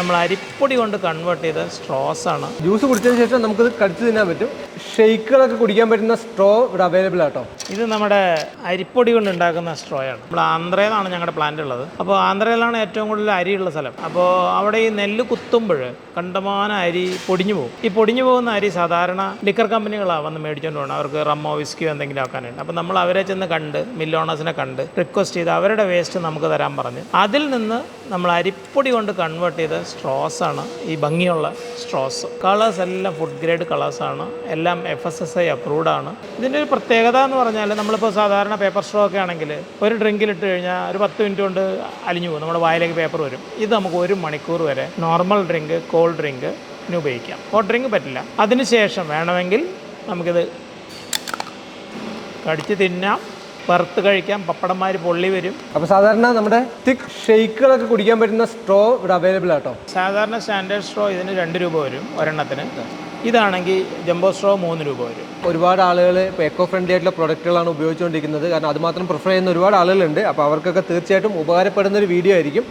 നമ്മൾ അരിപ്പൊടി കൊണ്ട് കൺവേർട്ട് ചെയ്ത സ്ട്രോസ് ആണ്. ജ്യൂസ് കുടിച്ചതിന് ശേഷം നമുക്കിത് കടിച്ചു തിന്നാൻ പറ്റും. ഷെയ്ക്കുകളൊക്കെ കുടിക്കാൻ പറ്റുന്ന സ്ട്രോ ഇവിടെ അവൈലബിൾ ആട്ടോ ഇത് നമ്മുടെ അരിപ്പൊടി കൊണ്ട് ഉണ്ടാക്കുന്ന സ്ട്രോയാണ് നമ്മൾ ആന്ധ്രയിലാണ് ഞങ്ങളുടെ പ്ലാന്റ് ഉള്ളത്. അപ്പോൾ ആന്ധ്രയിലാണ് ഏറ്റവും കൂടുതൽ അരിയുള്ള സ്ഥലം. അപ്പോൾ അവിടെ ഈ നെല്ല് കുത്തുമ്പോൾ കണ്ടമാനം അരി പൊടിഞ്ഞു പോകും. ഈ പൊടിഞ്ഞു പോകുന്ന അരി സാധാരണ ലിക്കർ കമ്പനികളാണ് വന്ന് മേടിച്ചുകൊണ്ട് പോകണം അവർക്ക് റമ്മോ വിസ്കിയോ എന്തെങ്കിലും ആക്കാനുണ്ട്. അപ്പോൾ നമ്മൾ അവരെ ചെന്ന് കണ്ട് മില്ലോണേഴ്സിനെ ഓണേഴ്സിനെ കണ്ട് റിക്വസ്റ്റ് ചെയ്ത് അവരുടെ വേസ്റ്റ് നമുക്ക് തരാൻ പറഞ്ഞ്. അതിൽ നിന്ന് നമ്മൾ അരിപ്പൊടി കൊണ്ട് കൺവേർട്ട് ചെയ്ത സ്ട്രോസ് ആണ് ഈ ഭംഗിയുള്ള സ്ട്രോസ്. കളേഴ്സ് എല്ലാം ഫുഡ് ഗ്രേഡ് കളേഴ്സ് ആണ് എല്ലാം F S S I approved ആണ്. ഇതിന്റെ ഒരു പ്രത്യേകത എന്ന് പറഞ്ഞാൽ നമ്മളിപ്പോൾ സാധാരണ പേപ്പർ സ്ട്രോ ഒക്കെ ആണെങ്കിൽ ഒരു ഡ്രിങ്കിൽ ഇട്ട് കഴിഞ്ഞാൽ ഒരു പത്ത് മിനിറ്റ് കൊണ്ട് അലിഞ്ഞു പോകും. നമ്മുടെ വായിലേക്ക് പേപ്പർ വരും. ഇത് നമുക്ക് ഒരു മണിക്കൂർ വരെ നോർമൽ ഡ്രിങ്ക് കോൾഡ് ഡ്രിങ്ക് ഉപയോഗിക്കാം. ഹോട്ട് ഡ്രിങ്ക് പറ്റില്ല. അതിനുശേഷം വേണമെങ്കിൽ നമുക്കിത് കടിച്ച് തിന്നാം. വറുത്ത് കഴിക്കാം പപ്പടന്മാർ പൊള്ളി വരും. അപ്പോൾ സാധാരണ നമ്മുടെ തിക് ഷെയ്ക്കുകളൊക്കെ കുടിക്കാൻ പറ്റുന്ന സ്ട്രോ ഇവിടെ അവൈലബിൾ ആട്ടോ സാധാരണ സ്റ്റാൻഡേർഡ് സ്ട്രോ ഇതിന് രണ്ട് രൂപ വരും ഒരെണ്ണത്തിന്. ഇതാണെങ്കിൽ ജംബോ സ്ട്രോ മൂന്ന് രൂപ വരും. ഒരുപാട് ആളുകൾ ഇപ്പോൾ എക്കോ ഫ്രണ്ട്ലി ആയിട്ടുള്ള പ്രൊഡക്റ്റുകളാണ് ഉപയോഗിച്ചുകൊണ്ടിരിക്കുന്നത്. കാരണം അതുമാത്രം പ്രിഫർ ചെയ്യുന്ന ഒരുപാട് ആളുകളുണ്ട്. അപ്പോൾ അവർക്കൊക്കെ തീർച്ചയായിട്ടും ഉപകാരപ്പെടുന്ന ഒരു വീഡിയോ ആയിരിക്കും.